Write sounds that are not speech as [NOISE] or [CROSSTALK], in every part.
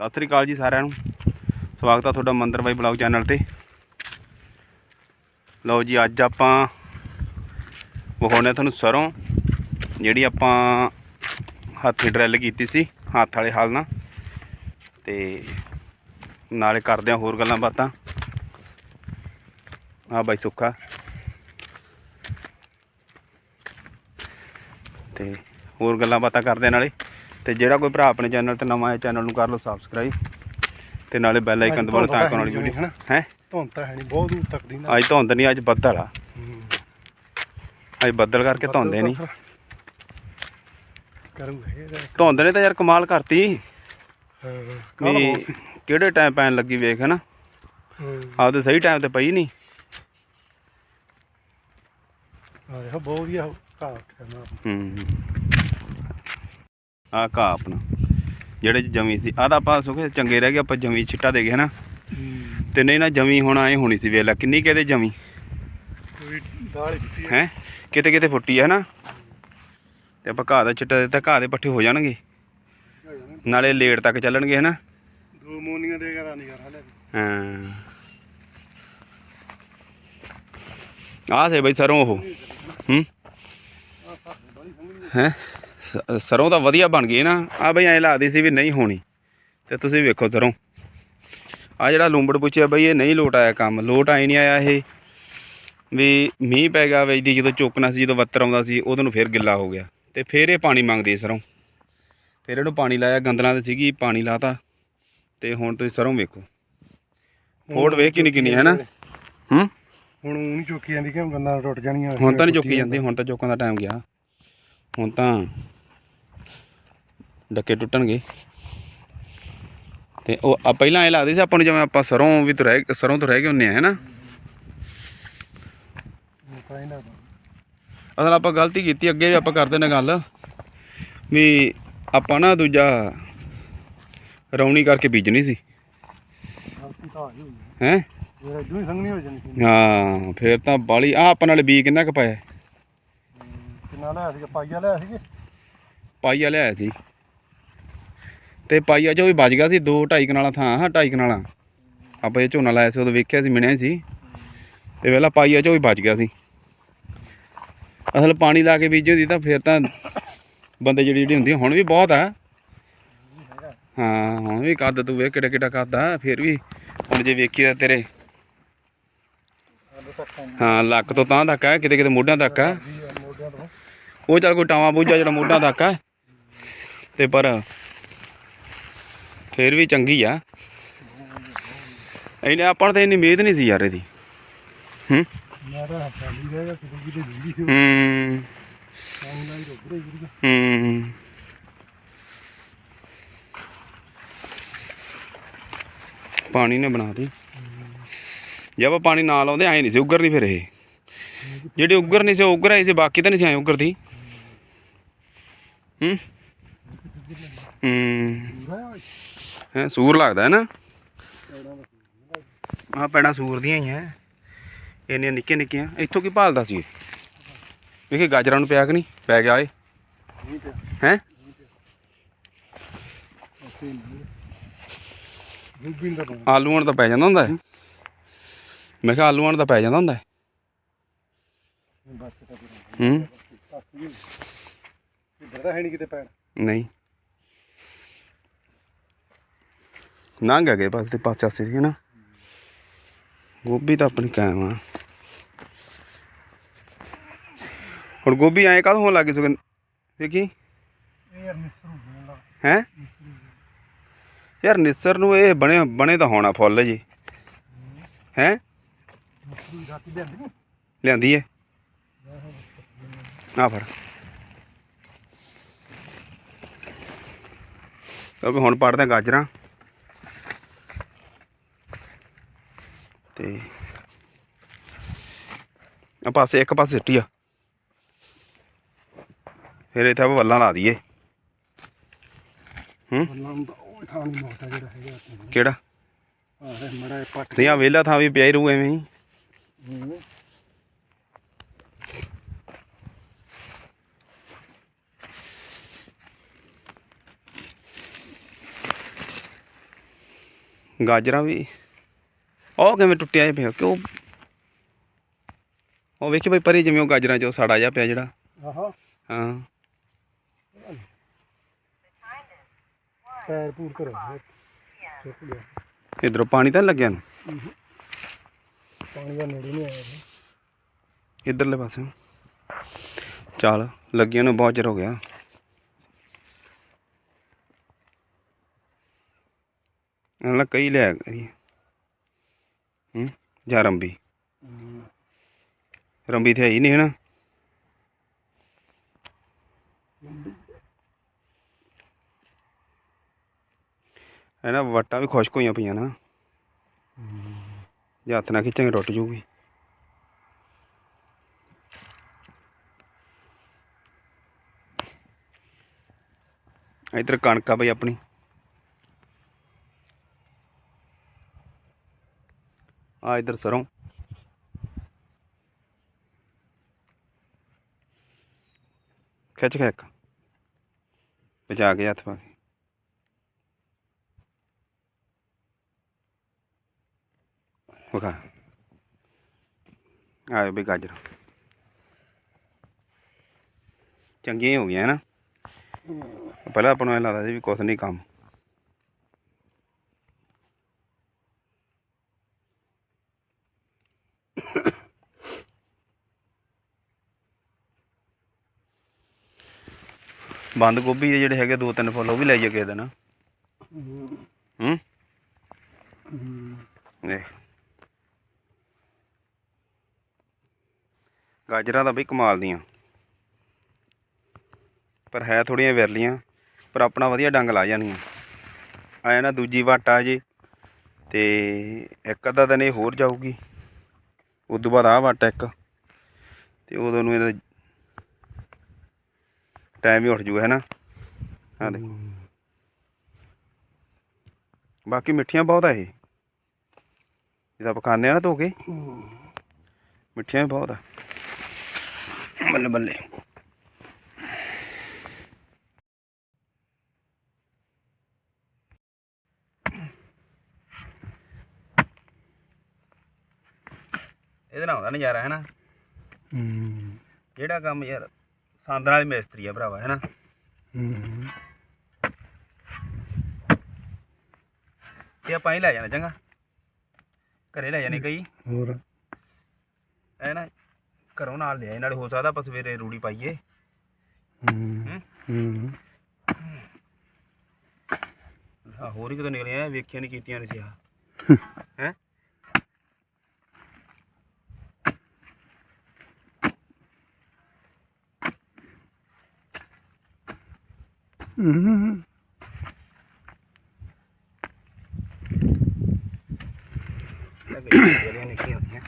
ਸਤਿ ਸ੍ਰੀ ਅਕਾਲ ਜੀ ਸਾਰਿਆਂ ਨੂੰ। ਸਵਾਗਤ ਆ ਤੁਹਾਡਾ ਮੰਦਰ ਬਾਈ ਬਲੌਗ ਚੈਨਲ ਤੇ। ਲਓ ਜੀ, ਅੱਜ ਆਪਾਂ ਵਿਖਾਉਂਦੇ ਹਾਂ ਤੁਹਾਨੂੰ ਸਰੋਂ, ਜਿਹੜੀ ਆਪਾਂ ਹੱਥੀ ਡਰਿੱਲ ਕੀਤੀ ਸੀ, ਹੱਥ ਵਾਲੇ ਹਲ ਨਾਲ। ਤੇ ਨਾਲੇ ਕਰਦੇ ਹਾਂ ਹੋਰ ਗੱਲਾਂ ਬਾਤਾਂ। ਆ ਬਾਈ ਸੁੱਖਾ। ਤੇ ਹੋਰ ਗੱਲਾਂ ਬਾਤਾਂ ਕਰਦੇ ਹਾਂ ਨਾਲੇ। ਤੇ ਜਿਹੜਾ ਕੋਈ ਭਰਾ ਆਪਣੇ ਚੈਨਲ ਤੇ ਨਵਾਂ ਹੈ ਚੈਨਲ ਨੂੰ ਕਰ ਲਓ ਸਬਸਕ੍ਰਾਈਬ ਤੇ ਨਾਲੇ ਬੈਲ ਆਈਕਨ ਦਬਾਉਣਾ ਤਾਂ ਆਉਣ ਵਾਲੀ ਵੀਡੀਓ ਹੈ? ਧੁੰਦ ਤਾਂ ਹੈ ਨਹੀਂ ਬਹੁਤ ਦੂਰ ਤੱਕ ਦੀ ਨਾ। ਅੱਜ ਧੁੰਦ ਨਹੀਂ ਅੱਜ ਬੱਦਲ ਆ। ਅੱਜ ਬੱਦਲ ਕਰਕੇ ਧੁੰਦੇ ਨਹੀਂ। ਕਰੂਗਾ ਧੁੰਦ ਨੇ ਤਾਂ ਯਾਰ ਕਮਾਲ ਕਰਤੀ। ਵੀ ਕਿਹੜੇ ਟਾਈਮ ਪੈਣ ਲੱਗੀ ਵੇਖ ਹਨਾ? ਹਾਂ। ਆਪਦੇ ਸਹੀ ਟਾਈਮ ਤੇ ਪਈ ਨਹੀਂ। ਆ ਦੇਖੋ ਬਹੁਤ ਵਧੀਆ ਕਰਨਾ ਹੂੰ। ਆ ਕਾ ਆਪਣਾ। ਜਿਹੜੇ ਜਮੀ ਸੀ। ਆ ਤਾਂ ਆਪਾਂ ਸੁਖੇ ਚੰਗੇ ਰਹਿ ਗਏ ਆਪਾਂ ਜਮੀ ਛਿੱਟਾ ਦੇ ਗਏ ਹਨਾ? ਤੇ ਨਹੀਂ ਨਾ ਜਮੀ ਹੁਣ ਐ ਹੋਣੀ ਸੀ ਵੇਖ ਲੈ ਕਿੰਨੀ ਕਿਤੇ ਜਮੀ? ਹੈ? ਕਿਤੇ ਕਿਤੇ ਫੁੱਟੀ ਹੈ ਨਾ ਤੇ ਆਪਾਂ ਘਾਹ ਦਾ ਛਿੱਟਾ ਦਿੱਤਾ ਘਾਹ ਦੇ ਪੱਠੇ ਹੋ ਜਾਣਗੇ। ਨਾਲੇ ਲੇਟ ਤੱਕ ਚੱਲਣਗੇ ਹਨਾ? ਦੋ ਮੋਨੀਆਂ ਦੇ ਕਰਾ ਨਹੀਂ ਕਰ ਹਲੇ। ਹਾਂ। ਆਹ ਸੇ ਬਈ ਸਰੋਂ ਉਹ। ਹੂੰ? ਆ ਹੈ? ਸਰੋਂ ਤਾਂ ਵਧੀਆ ਬਣ ਗਈ ਨਾ। ਆ ਬਈ ਐ ਲੱਗਦੀ ਸੀ ਵੀ ਨਹੀਂ ਹੋਣੀ। ਤੇ ਤੁਸੀਂ ਵੇਖੋ ਸਰੋਂ। ਆ ਜਿਹੜਾ ਲੂੰਬੜ ਪੁੱਛਿਆ ਬਈ ਇਹ ਨਹੀਂ ਲੋਟ ਆਇਆ ਕੰਮ। ਲੋਟ ਆਈ ਨਹੀਂ ਆਇਆ ਇਹ ਵੀ ਮੀਂਹ ਪੈ ਗਿਆ ਵੇਚਦੀ ਜਦੋਂ ਚੁੱਕਣਾ ਸੀ ਜਦੋਂ ਵੱਤਰ ਆਉਂਦਾ ਸੀ ਉਦੋਂ ਨੂੰ ਫਿਰ ਗਿੱਲਾ ਹੋ ਗਿਆ। ਤੇ ਫਿਰ ਇਹ ਪਾਣੀ ਮੰਗਦੀ ਸਰੋਂ। ਫਿਰ ਇਹਨੂੰ ਪਾਣੀ ਲਾਇਆ ਗੰਦਲਾਂ ਤੇ ਸੀਗੀ ਪਾਣੀ ਲਾਤਾ। ਤੇ ਹੁਣ ਤੁਸੀਂ ਸਰੋਂ ਵੇਖੋ। ਫੋੜ ਵੇਖ ਕਿੰਨੀ ਕਿੰਨੀ ਹੈ ਨਾ। ਹੂੰ? ਹੁਣ ਉਹ ਨਹੀਂ ਚੁੱਕੀ ਜਾਂਦੀ ਕਿ ਗੰਨਾ ਟੁੱਟ ਜਾਣੀਆਂ। ਹੁਣ ਤਾਂ ਨਹੀਂ ਚੁੱਕੀ ਜਾਂਦੀ ਹੁਣ ਤਾਂ ਚੁੱਕਣ ਦਾ ਟਾਈਮ ਗਿਆ। ਹੁਣ ਤਾਂ ਡੱਕੇ ਟੁੱਟਣਗੇ। ਤੇ ਉਹ ਆ ਪਹਿਲਾਂ ਐ ਲੱਗਦੀ ਸੀ ਆਪਾਂ ਨੂੰ ਜਿਵੇਂ ਆਪਾਂ ਸਰੋਂ ਵੀ ਤੋਂ ਰਹਿ ਸਰੋਂ ਤੋਂ ਰਹਿ ਗਏ ਹੁੰਨੇ ਆ ਹੈਨਾ ਅਸਲ ਆਪਾਂ ਗਲਤੀ ਕੀਤੀ ਅੱਗੇ ਵੀ ਆਪਾਂ ਕਰਦੇ ਨੇ ਗੱਲ। ਵੀ ਆਪਾਂ ਨਾ ਦੂਜਾ ਰੌਣੀ ਕਰਕੇ ਬੀਜਣੀ ਸੀ। ਹੈ? ਹੀ ਸੰਗਣੀ ਹੋ ਜਾਣੀ ਸੀ ਹਾਂ ਫੇਰ ਤਾਂ ਬਾਲੀ ਆ ਆਪਾਂ ਨਾਲ ਬੀ ਕਿੰਨਾ ਕੁ ਪਾਇਆ? ਕਿੰਨਾ ਲਿਆ ਸੀ? ਪਾਈਆ ਲਿਆ ਸੀ ਪਾਈਆ ਲਿਆਇਆ ਸੀ। ਤੇ ਪਾਈਆ ਚੋਂ ਵੀ ਬਚ ਗਿਆ ਸੀ 2 2.5 ਕਨਾਲਾ ਥਾਂ, ਹਾਂ 2.5 ਕਨਾਲਾ ਆਪਾਂ ਇਹ ਝੋਨਾ ਲਾਇਆ ਸੀ, ਉਦੋਂ ਵੇਖਿਆ ਸੀ, ਮਿਣਿਆ ਸੀ। ਤੇ ਵੇਲਾ ਪਾਈਆ ਚੋਂ ਵੀ ਬਚ ਗਿਆ ਸੀ। ਅਸਲ ਪਾਣੀ ਲਾ ਕੇ ਬੀਜੀ ਹੁੰਦੀ ਤਾਂ ਫਿਰ ਤਾਂ ਬੰਦੇ ਜਿਹੜੀ ਜਿਹੜੀ ਹੁੰਦੀ ਹੁਣ ਵੀ ਬਹੁਤ ਆ। ਹਾਂ, ਹੁਣ ਵੀ ਕੱਦ ਤੂੰ ਵੇਖ ਕਿਹੜਾ ਕਿਹੜਾ ਕੱਦ ਆ, ਫਿਰ ਵੀ ਹੁਣ ਜੇ ਵੇਖੀ ਤਾਂ ਤੇਰੇ ਹਾਂ, ਲੱਕ ਤੋਂ ਤਾਂ ਤੱਕ ਆ ਕਿਤੇ ਕਿਤੇ ਮੋਢਿਆਂ ਤੱਕ ਆ। ਉਹ ਚੱਲ ਕੋਈ ਟਾਵਾਂ ਬੂਝਾ ਜਿਹੜਾ ਮੋਢਿਆਂ ਤੱਕ ਆ। ਤੇ ਪਰ ਫੇਰ ਵੀ ਚੰਗੀ ਆ। ਇਹਨੇ ਆਪਾਂ ਨੂੰ ਤਾਂ ਇੰਨੀ ਉਮੀਦ ਨਹੀਂ ਸੀ ਯਾਰ ਇਹਦੀ। ਹੂੰ? ਹੂੰ। ਪਾਣੀ ਨਾਲ ਹੀ ਰੁਕ ਹੂੰ ਪਾਣੀ ਨੇ ਬਣਾਤੀ ਜੇ ਆਪਾਂ ਪਾਣੀ ਨਾ ਲਾਉਂਦੇ ਐ ਨਹੀਂ ਸੀ ਉੱਗਰ ਨਹੀਂ ਫਿਰ ਇਹ। ਜਿਹੜੀ ਉੱਗਰ ਨਹੀਂ ਸੀ, ਉਹ ਉੱਗਰ ਆਏ ਸੀ, ਬਾਕੀ ਤਾਂ ਨਹੀਂ ਸੀ, ਐ ਉੱਗਰ ਦੀ ਹੂੰ? ਹੂੰ। ਹੈ ਸੂਰ ਲੱਗਦਾ ਹੈ ਨਾ। ਦਾ ਆਹ ਪੈੜਾਂ ਸੂਰ ਦੀਆਂ ਹੀ ਐ ਇੰਨੀਆਂ ਨਿੱਕੀਆਂ ਨਿੱਕੀਆਂ। ਇੱਥੋਂ ਕੀ ਭਾਲਦਾ ਸੀ? ਵੇਖੇ ਗਾਜਰਾਂ ਨੂੰ ਪਿਆ ਕਿ ਨਹੀਂ? ਪੈ ਗਿਆ ਏ ਹੈ? ਦਾ ਪਾਣੀ ਆਲੂਆਂ ਤਾਂ ਪੈ ਜਾਂਦਾ ਹੁੰਦਾ ਹੈ। ਮੈਂ ਕਿਹਾ ਆਲੂਆਂ ਤਾਂ ਪੈ ਜਾਂਦਾ ਹੁੰਦਾ ਹੈ। ਬਸ ਹੂੰ ਤਾਂ ਹੈ ਨਹੀਂ ਕਿਤੇ ਪੈਣ। ਨਹੀਂ। ਨੰਗ ਗਏ ਪਾਸੇ ਤੇ ਪਾਸੇ ਆਸੇ ਸੀ ਨਾ। ਗੋਭੀ ਤਾਂ ਆਪਣੀ ਕਾਇਮ ਆ। ਹੁਣ ਗੋਭੀ ਐਂ ਕਾਹਦੋਂ ਹੋਣ ਲੱਗੀ ਵੇਖੀ ਇਹ ਯਾਰ ਹੋ? ਹੈ ਯਾਰ ਨਿਸਰ ਨੂੰ ਇਹ ਬਣੇ ਬਣੇ ਤਾਂ ਹੋਣਾ ਫੁੱਲ ਜੀ। ਹੈ? ਲਿਆਂਦੀ ਹੈ ਆ ਫੜ। ਕਿਉਂਕਿ ਹੁਣ ਪੜਦੇ ਗਾਜਰਾਂ। ਤੇ ਆ ਪਾਸੇ, ਇੱਕ ਪਾਸੇ ਸਿੱਟੀ ਆ। ਫਿਰ ਇੱਥੇ ਆਪਾਂ ਵੱਲਾਂ ਲਾ ਦਈਏ। ਹੂੰ? ਕਿਹੜਾ? ਨਹੀਂ ਆ ਵਿਹਲਾ ਥਾਂ ਵੀ ਪਿਆ ਹੀ ਰਹੂ ਐਵੇਂ ਹੀ। ਗਾਜਰਾਂ ਵੀ। ਉਹ ਕਿਵੇਂ ਟੁੱਟਿਆ ਪਿਆ? ਕਿਉਂ? ਉਹ ਵੇਖੀ ਬਈ ਪਰੇ ਜਿਵੇਂ ਉਹ ਗਾਜਰਾਂ ਚੋਂ ਸੜਾ ਜਾ ਪਿਆ ਜਿਹੜਾ। ਆਹਾ। ਹਾਂ। ਪੈਰ ਪੂਰ ਕਰੋ। ਸੁੱਕ ਗਿਆ। ਇਧਰੋਂ ਪਾਣੀ ਤਾਂ ਲੱਗਿਆ ਨੂੰ ਪਾਣੀ ਦਾ ਨੇੜੇ ਨਹੀਂ ਆਇਆ ਜੀ। ਇਧਰਲੇ ਪਾਸੇ। ਚੱਲ ਲੱਗਿਆ ਨੂੰ ਬਹੁਤ ਚਿਰ ਹੋ ਗਿਆ। ਇਹਨਾਂ ਕਈ ਲਿਆ ਕਰੀ। ਹੂੰ? ਜਾਂ ਰੰਬੀ? ਰੰਬੀ ਤੇ ਹੈ ਹੀ ਨਹੀਂ ਨਾ ਇਹਨਾਂ ਵਟਾਂ ਵੀ ਖੁਸ਼ਕ ਹੋਈਆਂ ਪਈਆਂ ਨਾ। ਜੇ ਹੱਥ ਨਾਲ ਖਿੱਚਾਂਗੇ ਟੁੱਟ ਜੂਗੀ ਇੱਧਰ ਕਣਕ ਆ ਬਈ ਆਪਣੀ। ਆ ਇੱਧਰ ਸਰੋਂ ਖਿੱਚ ਖਿੱਕ ਬਚਾ ਕੇ ਹੱਥ ਪਾ ਕੇ ਵਿਖਾ ਆਏ ਵੀ ਗਾਜਰ ਚੰਗੀਆਂ ਹੀ ਹੋ ਗਈਆਂ ਨਾ ਪਹਿਲਾਂ ਆਪਾਂ ਨੂੰ ਇਹ ਲੱਗਦਾ ਸੀ ਵੀ ਕੁਛ ਨਹੀਂ ਕੰਮ [COUGHS] ਬੰਦ ਗੋਭੀ ਦੇ ਜਿਹੜੇ ਹੈਗੇ ਦੋ ਤਿੰਨ ਫੁੱਲ, ਉਹ ਵੀ ਲੈ ਜਾ ਕਿਸੇ ਦਿਨ। ਹੂੰ? ਦੇਖ। ਗਾਜਰਾਂ ਦਾ ਵੀ ਕਮਾਲ ਦੀਆਂ। ਪਰ ਹੈ ਥੋੜੀਆਂ ਵਿਰਲੀਆਂ, ਪਰ ਆਪਣਾ ਵਧੀਆ ਡੰਗ ਲਾ ਜਾਣੀਆਂ। ਆਇਆ ਨਾ ਦੂਜੀ ਵਾਟਾ ਆ ਜੇ, ਤੇ ਇੱਕ ਅੱਧਾ ਦਿਨ ਇਹ ਹੋਰ ਜਾਊਗੀ। ਉਸ ਤੋਂ ਬਾਅਦ ਆ ਵੱਟ ਇੱਕ। ਤੇ ਉਦੋਂ ਨੂੰ ਇਹਦਾ ਟਾਈਮ ਹੀ ਉੱਠ ਜੂਗਾ ਹੈ ਨਾ? ਆ ਦੇਖੋ। ਬਾਕੀ ਮਿੱਠੀਆਂ ਬਹੁਤ ਆ ਇਹ। ਜਿਹਦਾ ਖਾਂਦੇ ਆ ਨਾ ਧੋ ਕੇ। ਮਿੱਠੀਆਂ ਵੀ ਬਹੁਤ ਆ। ਬੱਲੇ ਬੱਲੇ। ਇਹਦੇ ਨਾਲ ਆਉਂਦਾ ਨਜ਼ਾਰਾ ਹੈ ਨਾ ਹੂੰ। ਜਿਹੜਾ ਕੰਮ ਯਾਰ ਸੰਦ ਨਾਲ ਹੀ ਮਿਸਤਰੀ ਆ ਭਰਾਵਾ ਹੈ ਨਾ ਹੂੰ। ਇਹ ਆਪਾਂ ਹੀ ਲੈ ਜਾਣਾ ਚੰਗਾ। ਘਰੇ ਲੈ ਜਾਣੇ ਕਈ। ਹੋਰ? ਐ ਨਾ ਘਰੋਂ ਨਾਲ ਲਿਆਏ ਨਾਲੇ ਹੋ ਸਕਦਾ ਆਪਾਂ ਸਵੇਰੇ ਰੂੜੀ ਪਾਈਏ। ਹੂੰ। ਹੂੰ। ਆ ਹੋਰ ਹੀ ਕਿਤੇ ਨਿਕਲਿਆ ਵੇਖਿਆ ਨਹੀਂ ਕੀਤੀਆਂ ਨਹੀਂ ਸੀ ਆ ਹੈ? ਹੂੰ। ਜਿਹੜੀਆਂ ਨਿਕਲੀਆਂ ਹੁੰਦੀਆਂ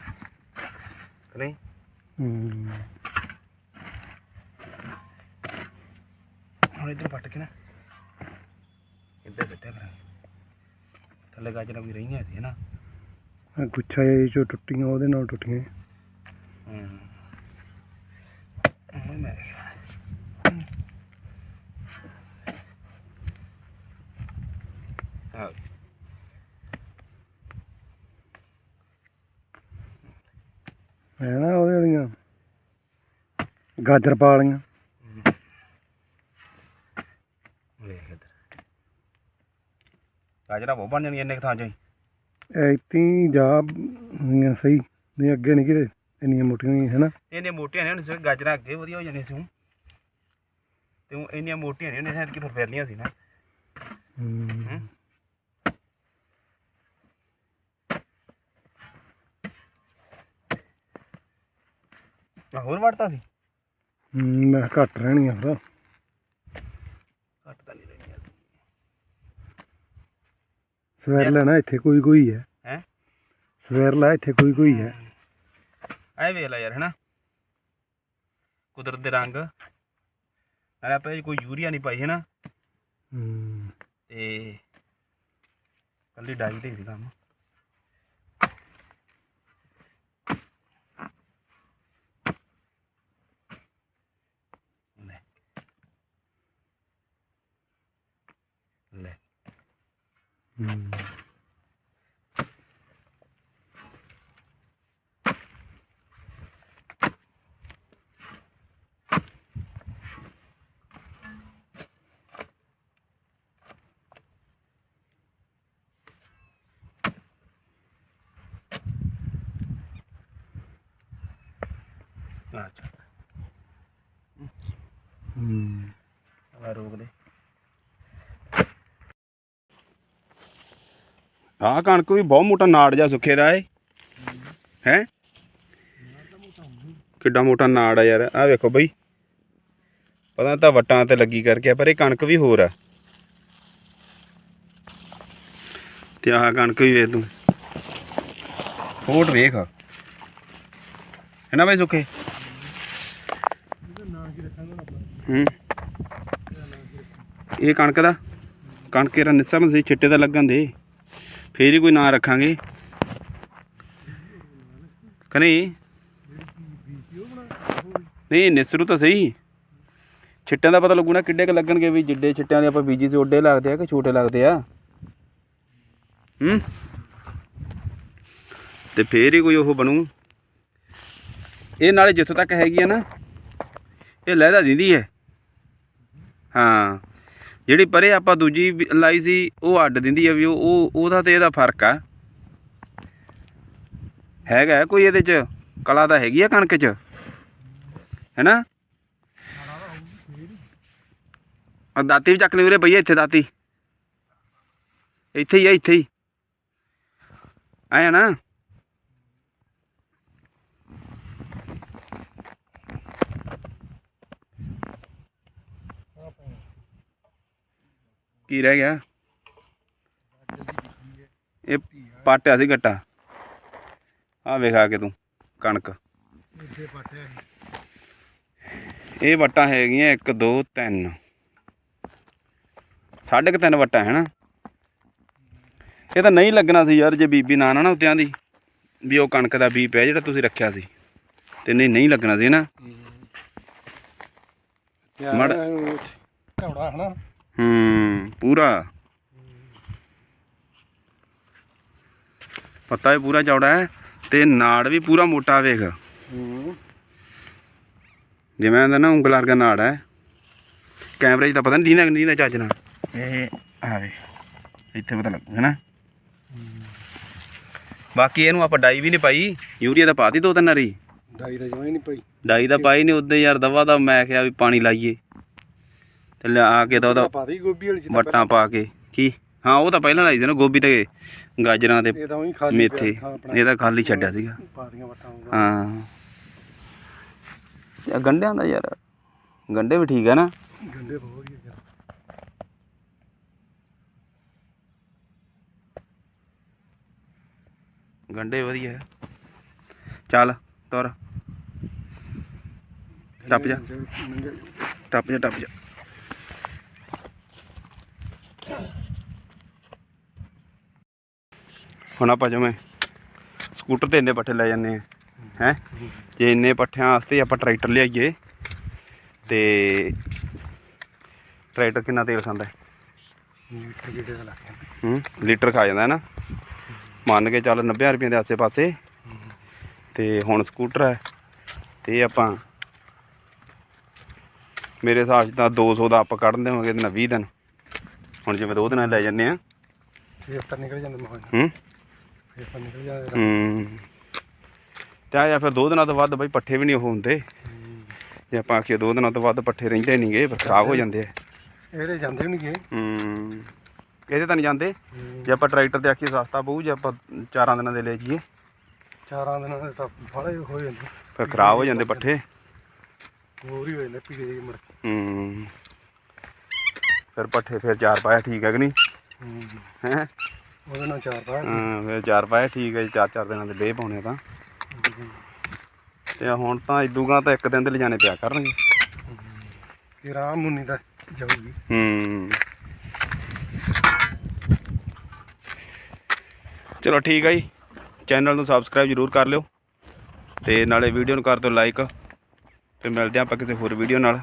ਹੁਣ ਇੱਧਰ ਪੱਟ ਕੇ ਨਾ ਇੱਧਰ ਬੈਠਾ ਕਰਾਂਗੇ ਥੱਲੇ ਗਾਜਰਾਂ ਵੀ ਰਹੀਆਂ ਸੀ ਨਾ ਆ ਗੁੱਛਾ ਇਹ ਜੋ ਟੁੱਟੀਆਂ ਉਹਦੇ ਨਾਲ ਟੁੱਟੀਆਂ ਹੂੰ ਮੈਂ ਹਾਂ ਹੈ ਨਾ ਉਹਦੇ ਵਾਲੀਆਂ। ਗਾਜਰ ਪਾ ਵਾਲੀਆਂ। ਵੇਖ ਇੱਧਰ। ਗਾਜਰਾਂ ਬਹੁਤ ਬਣ ਜਾਣੀਆਂ ਇੰਨੇ ਕੁ ਥਾਂ 'ਚ ਹੀ। ਐਤੀ ਜਾ ਹੋਈਆਂ ਸਹੀ ਨਹੀਂ ਅੱਗੇ ਨਹੀਂ ਕਿਤੇ ਇੰਨੀਆਂ ਮੋਟੀਆਂ ਨਹੀਂ ਹੈ ਨਾ। ਇੰਨੀਆਂ ਮੋਟੀਆਂ ਨਹੀਂ ਹੁੰਦੀਆਂ ਗਾਜਰਾਂ ਅੱਗੇ ਵਧੀਆ ਹੋ ਜਾਣੀਆਂ ਸੀ ਊਂ। ਤੇ ਊਂ ਇੰਨੀਆਂ ਮੋਟੀਆਂ ਨਹੀਂ ਹੁੰਦੀਆਂ ਸੀ ਕਿ ਫਿਰ ਫੈਲੀਆਂ ਸੀ ਨਾ। ਹੂੰ। ਆਹ ਹੋਰ ਵੜਤਾ ਸੀ? ਮੈਂ ਘੱਟ ਰਹਿਣੀਆਂ ਫਿਰ। ਘੱਟ ਤਾਂ ਨਹੀਂ ਰਹੀਆਂ ਸਵੇਰ ਲੈਣਾ ਇੱਥੇ ਕੋਈ ਕੋਈ ਹੈ। ਹੈ? ਸਵੇਰ ਲੈ ਇੱਥੇ ਕੋਈ ਕੋਈ ਹੈ। ਐ ਵੇਖ ਲੈ ਯਾਰ ਹੈਨਾ? ਕੁਦਰਤ ਦੇ ਰੰਗ। ਨਾਲੇ ਆਪਾਂ ਇਹ 'ਚ ਕੋਈ ਯੂਰੀਆ ਨਹੀਂ ਪਾਈ ਹੈ ਨਾ ਹੂੰ ਤੇ ਕੱਲੀ ਡਾਈ ਤੇ ਹੀ ਸੀ ਕੰਮ। 嗯ん。あ、ਆਹ ਕਣਕ ਵੀ ਬਹੁਤ ਮੋਟਾ ਨਾੜ ਜਾ ਸੁੱਖੇ ਦਾ ਏ। ਹੈ? ਕਿੱਡਾ ਮੋਟਾ ਨਾੜ ਆ ਯਾਰ। ਆਹ ਵੇਖੋ ਬਈ। ਪਤਾ ਤਾਂ ਵਟਾਂ ਤੇ ਲੱਗੀ ਕਰਕੇ ਪਰ ਇਹ ਕਣਕ ਵੀ ਹੋਰ ਆ। ਤੇ ਆਹ ਕਣਕ ਵੀ ਵੇਖ ਤੂੰ। ਫੋਟ ਵੇਖ। ਹੈ ਨਾ ਬਈ ਸੁੱਖੇ? ਹੂੰ। ਇਹ ਕਣਕ ਦਾ? ਕਣਕ ਇਹਦਾ ਨਿੱਸਾ ਸੀ ਛਿੱਟੇ ਦਾ ਲੱਗਣ ਦੇ। ਫੇਰ ਹੀ ਕੋਈ ਨਾਂ ਰੱਖਾਂਗੇ। ਕਨੀ ਨਹੀਂ? ਨਿਸਰੂ ਤਾਂ ਸਹੀ। ਛਿੱਟਿਆਂ ਦਾ ਪਤਾ ਲੱਗੂ ਨਾ ਕਿੱਡੇ ਕ ਲੱਗਣਗੇ ਵੀ ਜਿੱਡੇ ਛਿੱਟਿਆਂ ਦੇ ਆਪਾਂ ਬੀਜੀ ਸੀ ਓਡੇ ਲੱਗਦੇ ਆ ਕਿ ਛੋਟੇ ਲੱਗਦੇ ਆ। ਹੂੰ? ਤੇ ਫੇਰ ਹੀ ਕੋਈ ਉਹ ਬਣੂ। ਇਹ ਨਾਲੇ ਜਿੱਥੋਂ ਤੱਕ ਹੈਗੀ ਆ ਨਾ, ਇਹ ਲਹਿਦਾ ਦਿੰਦੀ ਹੈ। ਹਾਂ। ਜਿਹੜੀ ਪਰੇ ਆਪਾਂ ਦੂਜੀ ਲਾਈ ਸੀ, ਉਹ ਅੱਡ ਦਿੰਦੀ ਆ ਵੀ ਉਹ, ਉਹ- ਉਹਦਾ ਤੇ ਇਹਦਾ ਫ਼ਰਕ ਆ। ਹੈਗਾ ਕੋਈ ਇਹਦੇ ਚ? ਕਲਾ ਤਾਂ ਹੈਗੀ ਆ ਕਣਕ ਚ। ਹੈਨਾ? ਆ ਦਾਤੀ ਵੀ ਚੱਕ ਲਈ ਉਰੇ ਭਈਆ ਇੱਥੇ ਦਾਤੀ। ਇੱਥੇ ਹੀ ਆ, ਇੱਥੇ ਹੀ। ਆਇਆ ਨਾ? ਕੀ ਰਹਿ ਗਿਆ? ਇਹ ਪਾਟਿਆ ਸੀ ਗੱਟਾ। ਆ ਵੇਖਾ ਕੇ ਤੂੰ ਕਣਕ। ਇੱਥੇ ਪਾਟਿਆ ਇਹ ਵੱਟਾਂ ਹੈਗੀਆਂ 1 2 3 ਸਾਢੇ ਕੁ ਤਿੰਨ ਵੱਟਾਂ ਹੈ ਨਾ? ਇਹ ਤਾਂ ਨਹੀਂ ਲੱਗਣਾ ਸੀ ਯਾਰ ਜੇ ਬੀਬੀ ਨਾ ਨਾ ਉੱਤਿਆਂ ਦੀ ਵੀ ਉਹ ਕਣਕ ਦਾ ਬੀਜ ਪਿਆ ਜਿਹੜਾ ਤੁਸੀਂ ਰੱਖਿਆ ਸੀ। ਤੇ ਨਹੀਂ ਨਹੀਂ ਲੱਗਣਾ ਸੀ ਨਾ? ਮੜ- ਘੌੜਾ ਹਨਾ ਹੂੰ ਪੂਰਾ। ਪੱਤਾ ਵੀ ਪੂਰਾ ਚੌੜਾ ਹੈ ਤੇ ਨਾੜ ਵੀ ਪੂਰਾ ਮੋਟਾ ਵੇਖ। ਹੂੰ ਜਿਵੇਂ ਆਂਦਾ ਨਾ ਉਂਗਲ ਵਰਗਾ ਨਾੜ ਹੈ। ਕੈਮਰੇ 'ਚ ਤਾਂ ਪਤਾ ਨਹੀਂ ਦੀਨਾ ਦੀਨਾ ਚੱਜ ਨਾਲ ਇਹ ਆਵੇ ਇੱਥੇ ਪਤਾ ਲੱਗੂ ਹੈਨਾ? ਬਾਕੀ ਇਹਨੂੰ ਆਪਾਂ ਡਾਈ ਵੀ ਨਹੀਂ ਪਾਈ ਯੂਰੀਆ ਤਾਂ ਪਾਤੀ ਦੋ ਤਿੰਨ ਵਾਰੀ। ਡਾਈ ਦਾ ਜਮਾਈ ਨਹੀਂ ਪਈ। ਡਾਈ ਤਾਂ ਪਾਈ ਨਹੀਂ ਉਦੋਂ ਯਾਰ ਦਵਾ ਦਾ ਮੈਂ ਕਿਹਾ ਵੀ ਪਾਣੀ ਲਾਈਏ। ਤੇ ਲਿਆ ਕੇ ਤਾਂ ਉਹਦਾ ਪਾਤੀ ਗੋਭੀ ਵਾਲੀ ਚ ਤਾਂ ਵਟਾਂ ਪਾ ਕੇ। ਕੀ? ਹਾਂ ਉਹ ਤਾਂ ਪਹਿਲਾਂ ਲਾਈ ਸੀ ਨਾ ਗੋਭੀ ਤੇ ਗਾਜਰਾਂ ਤੇ ਇਹ ਤਾਂ ਉਹੀ ਖਾਲੀ ਮੇਥੇ। ਪਿਆ, ਹਾਂ, ਆਪਣਾ। ਇਹ ਤਾਂ ਖਾਲੀ ਛੱਡਿਆ ਸੀਗਾ। ਵਟਾਂ ਹਾਂ। ਗੰਡਿਆਂ ਦਾ ਯਾਰ। ਗੰਡੇ ਵੀ ਠੀਕ ਆ ਨਾ? ਗੰਡੇ ਬਹੁਤ ਹੀ ਯਾਰ। ਗੰਡੇ ਵਧੀਆ। ਚੱਲ ਤੁਰ। ਟੱਪ ਜਾ। ਟੱਪ ਜਾ ਟੱਪ ਜਾ। ਹੁਣ ਆਪਾਂ ਜਿਵੇਂ ਸਕੂਟਰ ਤੇ ਇੰਨੇ ਪੱਠੇ ਲੈ ਜਾਂਦੇ ਆ ਹੈ? ਜੇ ਇੰਨੇ ਪੱਠਿਆਂ ਵਾਸਤੇ ਆਪਾਂ ਟਰੈਕਟਰ ਲਿਆਈਏ ਤੇ ਟਰੈਕਟਰ ਕਿੰਨਾ ਤੇਲ ਖਾਂਦਾ ਹੈ? ਮੀਟਰ ਗੇੜੇ ਦਾ ਲੱਗ ਗਿਆ? ਹੂੰ ਲੀਟਰ ਖਾ ਜਾਂਦਾ ਹੈ ਨਾ। ਮੰਨ ਕੇ ਚੱਲ 90 ਰੁਪਏ ਦੇ ਆਸੇ-ਪਾਸੇ। ਤੇ ਹੁਣ ਸਕੂਟਰ ਹੈ ਤੇ ਆਪਾਂ ਮੇਰੇ ਹਿਸਾਬ 'ਚ ਤਾਂ 200 ਦਾ ਆਪਾਂ ਕੱਢ ਦੇਵਾਂਗੇ ਨਾਲ 20 ਦਿਨ। ਹੁਣ ਜਿਵੇਂ ਦੋ ਦਿਨਾਂ ਲੈ ਜੰਨੇ ਆ। ਫੇਰ ਤਾਂ ਨਿਕਲ ਜਾਂਦੇ ਮਹਾਂ ਹੂੰ। ਫੇਰ ਤਾਂ ਨਿਕਲ ਜਾਂਦੇ ਹੂੰ। ਤੇ ਆ ਜਾਂ ਫਿਰ ਦੋ ਦਿਨਾਂ ਤੋਂ ਵੱਧ ਬਈ ਪੱਠੇ ਵੀ ਨਹੀਂ ਉਹ ਹੁੰਦੇ। ਜੇ ਆਪਾਂ ਆਖੀਏ ਦੋ ਦਿਨਾਂ ਤੋਂ ਵੱਧ ਪੱਠੇ ਰਹਿੰਦੇ ਨਹੀਂਗੇ ਫਿਰ ਖਰਾਬ ਹੋ ਜਾਂਦੇ ਆ। ਇਹਦੇ ਜਾਂਦੇ ਹੋਣਗੇ ਹੂੰ। ਇਹਦੇ ਤਾਂ ਨਹੀਂ ਜਾਂਦੇ। ਜੇ ਆਪਾਂ ਟਰੈਕਟਰ ਤੇ ਆਖੀਏ ਸਸਤਾ ਪਊ ਜੇ ਆਪਾਂ ਚਾਰਾਂ ਦਿਨਾਂ ਦੇ ਲੈ ਜਾਈਏ। ਚਾਰਾਂ ਦਿਨਾਂ ਦੇ ਤਾਂ ਫੜੇ ਹੋ ਜਾਂਦੇ। ਫਿਰ ਖਰਾਬ ਹੋ ਜਾਂਦੇ ਪੱਠੇ। ਹੋਰ ਹੀ ਹੋ ਜਾਂਦੇ ਪੀੜੇ ਮੁੜ ਹੂੰ। ਫਿਰ ਪੱਠੇ ਫਿਰ ਚਾਰ ਪਾਇਆ ਠੀਕ ਹੈ ਕਿ ਨਹੀਂ? ਹੂੰ। ਹੈ? ਉਹਦੇ ਨਾਲ ਚਾਰ ਪਾ ਹਾਂ ਫਿਰ ਚਾਰ ਪਾਇਆ ਠੀਕ ਹੈ ਜੀ ਚਾਰ ਚਾਰ ਦਿਨਾਂ ਦੇ ਡੇ ਪਾਉਣੇ ਤਾਂ। ਤੇ ਹੁਣ ਤਾਂ ਇਦੂਗਾ ਤਾਂ ਇੱਕ ਦਿਨ ਦੇ ਲਿਜਾਣੇ ਪਿਆ ਕਰਨਗੇ। ਕਿ ਰਾਮ ਮੁੰਨੀ ਦਾ ਜਾਊਗੀ। ਹੂੰ। ਚਲੋ ਠੀਕ ਹੈ ਜੀ ਚੈਨਲ ਨੂੰ ਸਬਸਕ੍ਰਾਈਬ ਜ਼ਰੂਰ ਕਰ ਲਿਓ। ਤੇ ਨਾਲੇ ਵੀਡੀਓ ਨੂੰ ਕਰ ਦਿਓ ਲਾਈਕ। ਤੇ ਮਿਲਦੇ ਆਪਾਂ ਕਿਸੇ ਹੋਰ ਵੀਡੀਓ ਨਾਲ।